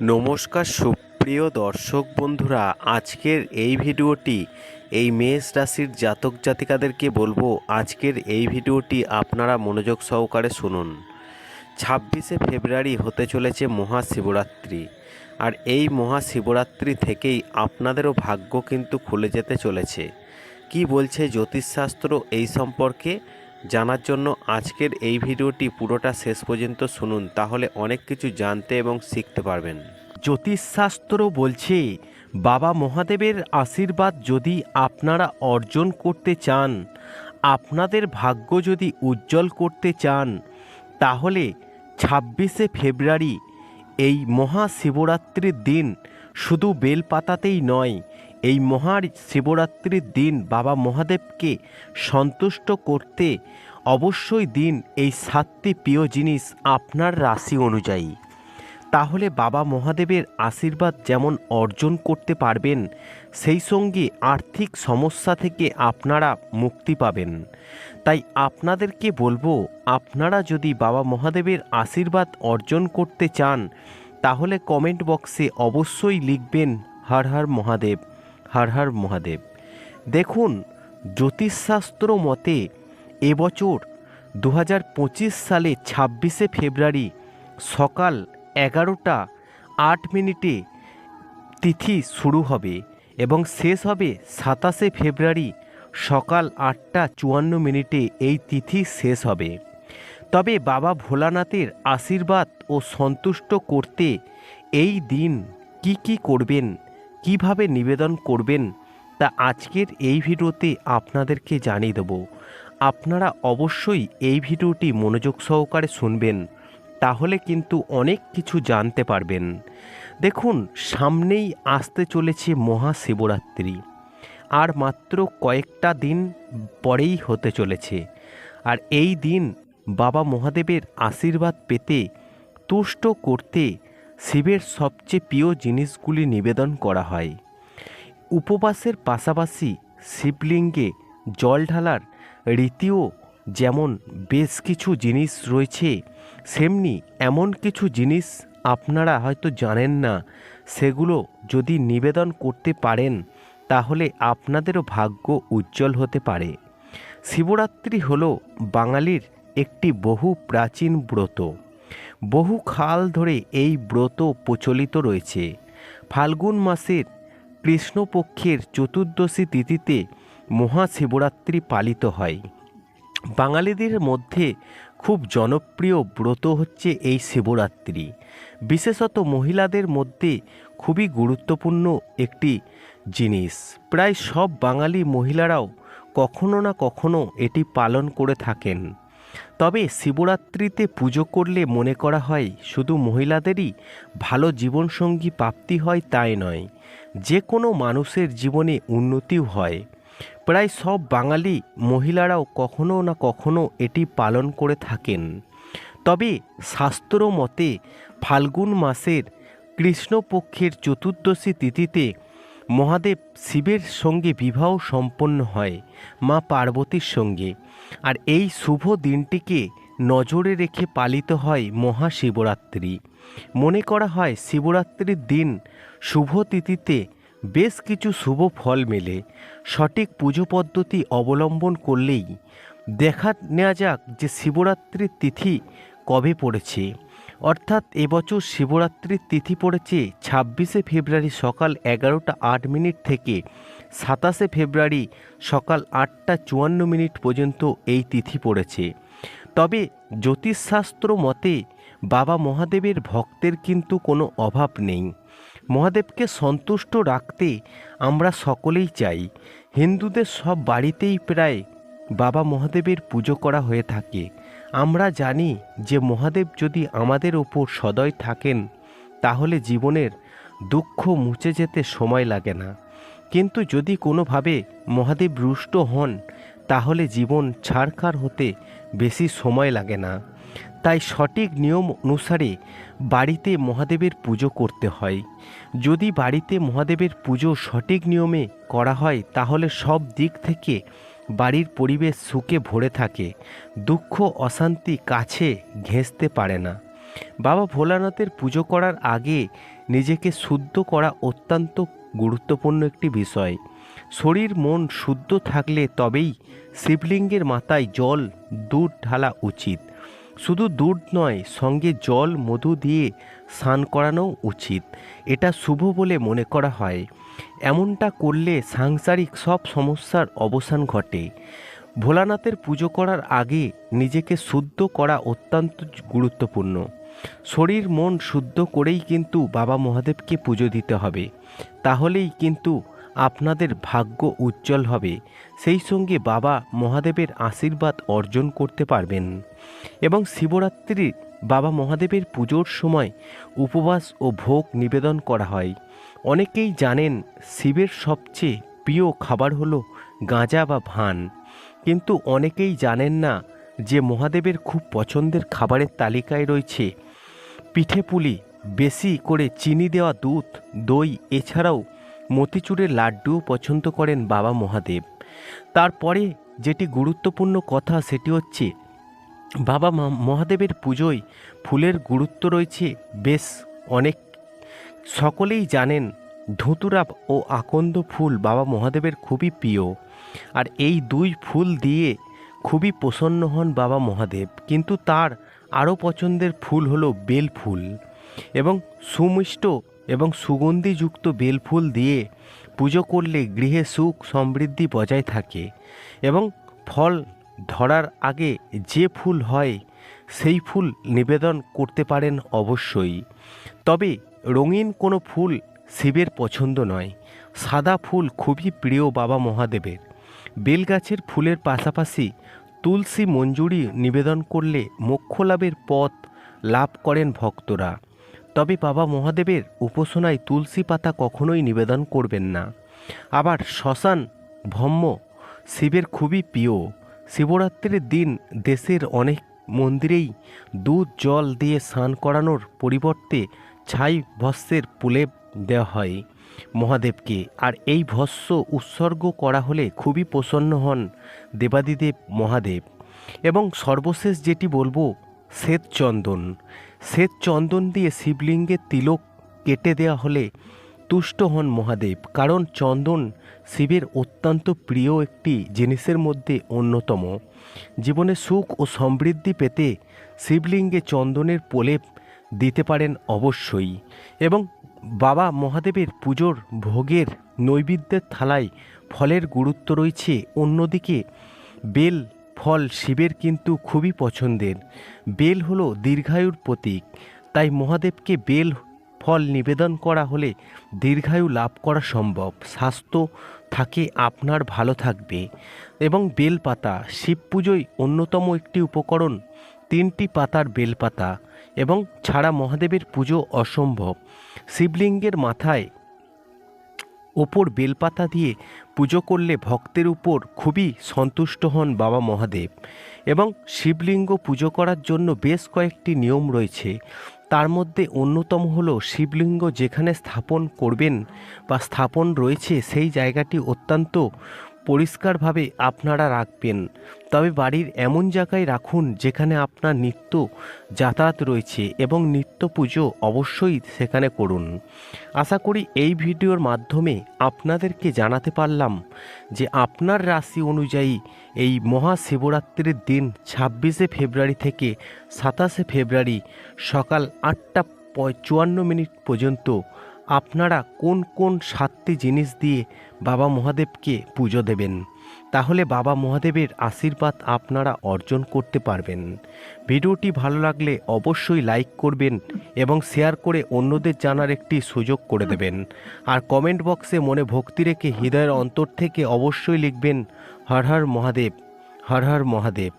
নমস্কার সুপ্রিয় দর্শক বন্ধুরা, আজকের এই ভিডিওটি এই মেষ রাশির জাতক জাতিকাদেরকে বলব, আজকের এই ভিডিওটি আপনারা মনোযোগ সহকারে শুনুন। ছাব্বিশে ফেব্রুয়ারি হতে চলেছে মহাশিবরাত্রি, আর এই মহাশিবরাত্রি থেকেই আপনাদেরও ভাগ্য কিন্তু খুলে যেতে চলেছে। কি বলছে জ্যোতিষশাস্ত্র এই সম্পর্কে? জানার জন্য আজকের এই ভিডিওটি পুরোটা শেষ পর্যন্ত শুনুন, তাহলে অনেক কিছু জানতে এবং শিখতে পারবেন। জ্যোতিষশাস্ত্র বলছে, বাবা মহাদেবের আশীর্বাদ যদি আপনারা অর্জন করতে চান, আপনাদের ভাগ্য যদি উজ্জ্বল করতে চান, তাহলে ছাব্বিশে ফেব্রুয়ারি এই মহাশিবরাত্রির দিন শুধু বেলপাতাতেই নয় এই মহা শিবরাত্রির দিন বাবা মহাদেবকে সন্তুষ্ট করতে অবশ্যই দিন এই সাতটি প্রিয় জিনিস আপনার রাশি অনুযায়ী। তাহলে বাবা মহাদেবের আশীর্বাদ যেমন অর্জন করতে পারবেন, সেই সঙ্গে আর্থিক সমস্যা থেকে আপনারা মুক্তি পাবেন। তাই আপনাদেরকে বলব, আপনারা যদি বাবা মহাদেবের আশীর্বাদ অর্জন করতে চান, তাহলে কমেন্ট বক্সে অবশ্যই লিখবেন, হর হর মহাদেব। হর হর মহাদেব। দেখুন, জ্যোতিষশাস্ত্র মতে এবছর দু হাজার পঁচিশ সালে ছাব্বিশে ফেব্রুয়ারি সকাল এগারোটা আট মিনিটে তিথি শুরু হবে এবং শেষ হবে সাতাশে ফেব্রুয়ারি সকাল আটটা চুয়ান্ন মিনিটে এই তিথি শেষ হবে। তবে বাবা ভোলানাথের আশীর্বাদ ও সন্তুষ্ট করতে এই দিন কি কি করবেন কীভাবে নিবেদন করবেন, তা আজকের এই ভিডিওতে আপনাদেরকে জানিয়ে দেব। আপনারা অবশ্যই এই ভিডিওটি মনোযোগ সহকারে শুনবেন, তাহলে কিন্তু অনেক কিছু জানতে পারবেন। দেখুন, সামনেই আসতে চলেছে মহাশিবরাত্রি, আর মাত্র কয়েকটা দিন পরেই হতে চলেছে। আর এই দিন বাবা মহাদেবের আশীর্বাদ পেতে তুষ্ট করতে শিবের সবচেয়ে প্রিয় জিনিসগুলি নিবেদন করা হয়। উপবাসের পাশাপাশি শিবলিঙ্গে জল ঢালার রীতিও যেমন বেশ কিছু জিনিস রয়েছে, সেমনি এমন কিছু জিনিস আপনারা হয়তো জানেন না, সেগুলো যদি নিবেদন করতে পারেন, তাহলে আপনাদেরও ভাগ্য উজ্জ্বল হতে পারে। শিবরাত্রি হল বাঙালির একটি বহু প্রাচীন ব্রত। বহু খাল ধরে এই ব্রত প্রচলিত রয়েছে। ফাল্গুন মাসের কৃষ্ণপক্ষের চতুর্দশী তিথিতে মহাশিবরাত্রি পালিত হয়। বাঙালিদের মধ্যে খুব জনপ্রিয় ব্রত হচ্ছে এই শিবরাত্রি। বিশেষত মহিলাদের মধ্যে খুবই গুরুত্বপূর্ণ একটি জিনিস। প্রায় সব বাঙালি মহিলারাও কখনো না কখনো এটি পালন করে থাকেন। তবে শিবরাত্রিতে পুজো করলে মনে করা হয় শুধু মহিলাদেরই ভালো জীবনসঙ্গী প্রাপ্তি হয় তাই নয়, যে কোনো মানুষের জীবনে উন্নতিও হয়। প্রায় সব বাঙালি মহিলারাও কখনো না কখনো এটি পালন করে থাকেন। তবে শাস্ত্র মতে ফাল্গুন মাসের কৃষ্ণপক্ষের চতুর্দশী তিথিতে মহাদেব শিবের সঙ্গে বিবাহ সম্পন্ন হয় মা পার্বতীর সঙ্গে। আর এই শুভ দিনটিকে নজরে রেখে পালিত হয় মহাশিবরাত্রি। মনে করা হয় শিবরাত্রির দিন শুভ তিথিতে বেশ কিছু শুভ ফল মেলে। সঠিক পুজো পদ্ধতি অবলম্বন করলেই দেখা নেওয়া যাক যে শিবরাত্রির তিথি কবে পড়েছে। অর্থাৎ এবছর শিবরাত্রির তিথি পড়েছে ছাব্বিশে ফেব্রুয়ারি সকাল এগারোটা আট মিনিট থেকে সাতাশে ফেব্রুয়ারি সকাল আটটা চুয়ান্ন মিনিট পর্যন্ত এই তিথি পড়েছে। তবে জ্যোতিষশাস্ত্র মতে বাবা মহাদেবের ভক্তের কিন্তু কোনো অভাব নেই। মহাদেবকে সন্তুষ্ট রাখতে আমরা সকলেই চাই। হিন্দুদের সব বাড়িতেই প্রায় বাবা মহাদেবের পুজো করা হয়ে থাকে। আমরা জানি যে মহাদেব যদি আমাদের ওপর সদয় থাকেন, তাহলে জীবনের দুঃখ মুছে যেতে সময় লাগে না। কিন্তু যদি কোনোভাবে মহাদেব রুষ্ট হন, তাহলে জীবন ছাড়খার হতে বেশি সময় লাগে না। তাই সঠিক নিয়ম অনুসারে বাড়িতে মহাদেবের পুজো করতে হয়। যদি বাড়িতে মহাদেবের পুজো সঠিক নিয়মে করা হয়, তাহলে সব দিক থেকে বাড়ির পরিবেশ সুখে ভরে থাকে, দুঃখ, অশান্তি কাছে ঘেঁষতে পারে না। বাবা ভোলানাথের পুজো করার আগে নিজেকে শুদ্ধ করা অত্যন্ত গুরুত্বপূর্ণ একটি বিষয়। শরীর, মন শুদ্ধ থাকলে তবেই শিবলিঙ্গের মাথায় জল দুধ ঢালা উচিত। শুধু দুধ নয়, সঙ্গে জল, মধু দিয়ে স্নান করানো উচিত। এটা শুভ বলে মনে করা হয়। এমনটা করলে সাংসারিক সব সমস্যার অবসান ঘটে। ভোলানাথের পুজো করার আগে নিজেকে শুদ্ধ করা অত্যন্ত গুরুত্বপূর্ণ। শরীর, মন শুদ্ধ করেই কিন্তু বাবা মহাদেবকে পুজো দিতে হবে। তাহলেই কিন্তু আপনাদের ভাগ্য উজ্জ্বল হবে। সেই সঙ্গে বাবা মহাদেবের আশীর্বাদ অর্জন করতে পারবেন। এবং শিবরাত্রি বাবা মহাদেবের পুজোর সময় উপবাস ও ভোগ নিবেদন করা হয়। অনেকেই জানেন শিবের সবচেয়ে প্রিয় খাবার হলো গাঁজা বা ভান। কিন্তু অনেকেই জানেন না যে মহাদেবের খুব পছন্দের খাবারের তালিকায় রয়েছে পিঠে পুলি বেশি করে চিনি দেওয়া দুধ, দই, এছাড়াও মতিচুরের লাড্ডুও পছন্দ করেন বাবা মহাদেব। তারপরে যেটি গুরুত্বপূর্ণ কথা সেটি হচ্ছে, বাবা মহাদেবের পুজোয় ফুলের গুরুত্ব রয়েছে, বেশ অনেক। সকলেই জানেন ধুতুরা ও আকন্দ ফুল বাবা মহাদেবের খুবই প্রিয়। আর এই দুই ফুল দিয়ে খুবই প্রসন্ন হন বাবা মহাদেব। কিন্তু তার আরও পছন্দের ফুল হলো বেল ফুল। এবং সুমিষ্ট এবং সুগন্ধিযুক্ত বেল ফুল দিয়ে পুজো করলে গৃহে সুখ সমৃদ্ধি বজায় থাকে এবং ফল ধরার আগে যে ফুল হয়, সেই ফুল নিবেদন করতে পারেন অবশ্যই। তবে রঙিন কোনো ফুল শিবের পছন্দ নয়। সাদা ফুল খুবই প্রিয় বাবা মহাদেবের। বেলগাছের ফুলের পাশাপাশি তুলসী মঞ্জুরি নিবেদন করলে মোক্ষ লাভের পথ লাভ করেন ভক্তরা। তবে বাবা মহাদেবের উপাসনায় তুলসী পাতা কখনোই নিবেদন করবেন না। আবার শ্মশান ব্রহ্ম শিবের খুবই প্রিয়। শিবরাত্রির দিন দেশের অনেক মন্দিরেই দুধ, জল দিয়ে স্নান করানোর পরিবর্তে ছাই ভস্যের প্রলেপ দেওয়া হয় মহাদেবকে। আর এই ভস্য উৎসর্গ করা হলে খুবই প্রসন্ন হন দেবাদিদেব মহাদেব। এবং সর্বশেষ যেটি বলব শ্বেত চন্দন শ্বেত চন্দন দিয়ে শিবলিঙ্গের তিলক কেটে দেওয়া হলে তুষ্ট হন মহাদেব, কারণ চন্দন শিবের অত্যন্ত প্রিয় একটি জিনিসের মধ্যে অন্যতম। জীবনে সুখ ও সমৃদ্ধি পেতে শিবলিঙ্গে চন্দনের প্রলেপ দিতে পারেন অবশ্যই এবং বাবা মহাদেবের পুজোর ভোগের নৈবেদ্যের থালায় ফলের গুরুত্ব রয়েছে। অন্যদিকে বেল ফল শিবের কিন্তু খুবই পছন্দের। বেল হলো দীর্ঘায়ুর প্রতীক, তাই মহাদেবকে বেল ফল নিবেদন করা হলে দীর্ঘায়ু লাভ করা সম্ভব। স্বাস্থ্য থাকে, আপনার ভালো থাকবে। এবং বেলপাতা, শিব পুজোয় অন্যতম একটি উপকরণ, তিনটি পাতার বেলপাতা, এবং ছাড়া মহাদেবের পুজো অসম্ভব। শিবলিঙ্গের মাথায় ওপর বেলপাতা দিয়ে পুজো করলে ভক্তের উপর খুবই সন্তুষ্ট হন বাবা মহাদেব এবং শিবলিঙ্গ পুজো করার জন্য বেশ কয়েকটি নিয়ম রয়েছে। তার মধ্যে অন্যতম হল শিবলিঙ্গ যেখানে স্থাপন করবেন বা স্থাপন রয়েছে সেই জায়গাটি অত্যন্ত পরিষ্কারভাবে আপনারা রাখবেন। তবে বাড়ির এমন জায়গায় রাখুন যেখানে আপনার নিত্য যাতায়াত রয়েছে এবং নিত্য পুজো অবশ্যই সেখানে করুন। আশা করি এই ভিডিওর মাধ্যমে আপনাদেরকে জানাতে পারলাম যে আপনার রাশি অনুযায়ী এই মহাশিবরাত্রির দিন ছাব্বিশে ফেব্রুয়ারি থেকে সাতাশে ফেব্রুয়ারি সকাল আটটা চুয়ান্ন মিনিট পর্যন্ত আপনারা কোন কোন সাতটি জিনিস দিয়ে বাবা মহাদেবকে পুজো দেবেন? তাহলে বাবা মহাদেবের আশীর্বাদ আপনারা অর্জন করতে পারবেন। ভিডিওটি ভালো লাগলে অবশ্যই লাইক করবেন এবং শেয়ার করে অন্যদের জানার একটি সুযোগ করে দেবেন। আর কমেন্ট বক্সে মনে ভক্তি রেখে হৃদয়ের অন্তর থেকে অবশ্যই লিখবেন, হর হর মহাদেব, হর হর মহাদেব।